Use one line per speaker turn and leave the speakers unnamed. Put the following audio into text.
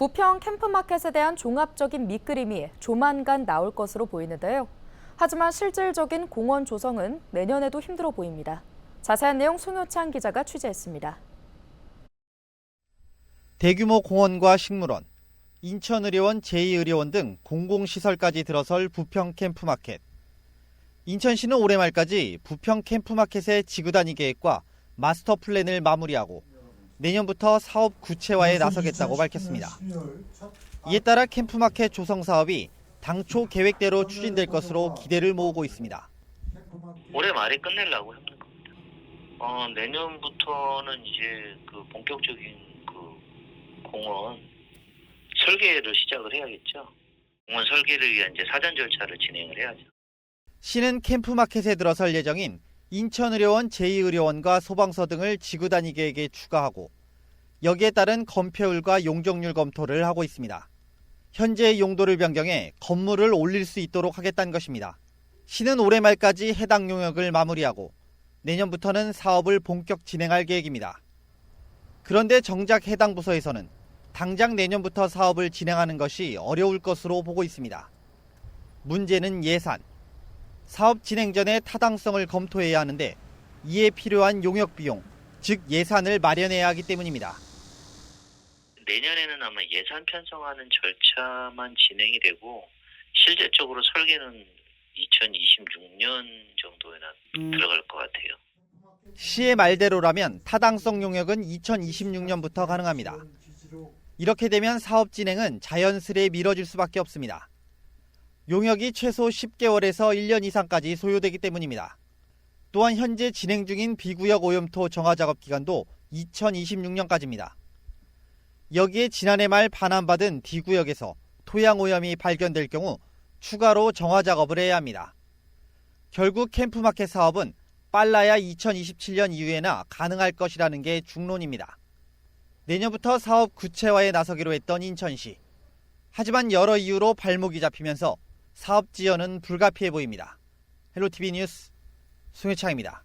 부평 캠프마켓에 대한 종합적인 밑그림이 조만간 나올 것으로 보이는데요. 하지만 실질적인 공원 조성은 내년에도 힘들어 보입니다. 자세한 내용 송효창 기자가 취재했습니다.
대규모 공원과 식물원, 인천의료원 제2의료원 등 공공시설까지 들어설 부평 캠프마켓. 인천시는 올해 말까지 부평 캠프마켓의 지구단위 계획과 마스터 플랜을 마무리하고 내년부터 사업 구체화에 나서겠다고 밝혔습니다. 이에 따라 캠프마켓 조성 사업이 당초 계획대로 추진될 것으로 기대를 모으고 있습니다.
올해 말에 끝내려고 합니다. 어, 내년부터는 이제 그 본격적인 그 공원 설계를 시작을 해야겠죠. 공원 설계를 위한 이제 사전 절차를 진행을 해야죠.
시는 캠프마켓에 들어설 예정인 인천의료원 제2의료원과 소방서 등을 지구단위 계획에 추가하고 여기에 따른 건폐율과 용적률 검토를 하고 있습니다. 현재의 용도를 변경해 건물을 올릴 수 있도록 하겠다는 것입니다. 시는 올해 말까지 해당 용역을 마무리하고 내년부터는 사업을 본격 진행할 계획입니다. 그런데 정작 해당 부서에서는 당장 내년부터 사업을 진행하는 것이 어려울 것으로 보고 있습니다. 문제는 예산. 사업 진행 전에 타당성을 검토해야 하는데 이에 필요한 용역 비용, 즉 예산을 마련해야 하기 때문입니다.
내년에는 아마 예산 편성하는 절차만 진행이 되고 실제적으로 설계는 2026년 정도에나 들어갈 것 같아요.
시의 말대로라면 타당성 용역은 2026년부터 가능합니다. 이렇게 되면 사업 진행은 자연스레 미뤄질 수밖에 없습니다. 용역이 최소 10개월에서 1년 이상까지 소요되기 때문입니다. 또한 현재 진행 중인 비구역 오염토 정화 작업 기간도 2026년까지입니다. 여기에 지난해 말 반환받은 D구역에서 토양 오염이 발견될 경우 추가로 정화 작업을 해야 합니다. 결국 캠프마켓 사업은 빨라야 2027년 이후에나 가능할 것이라는 게 중론입니다. 내년부터 사업 구체화에 나서기로 했던 인천시. 하지만 여러 이유로 발목이 잡히면서 사업 지연은 불가피해 보입니다. 헬로티비 뉴스 송혜창입니다.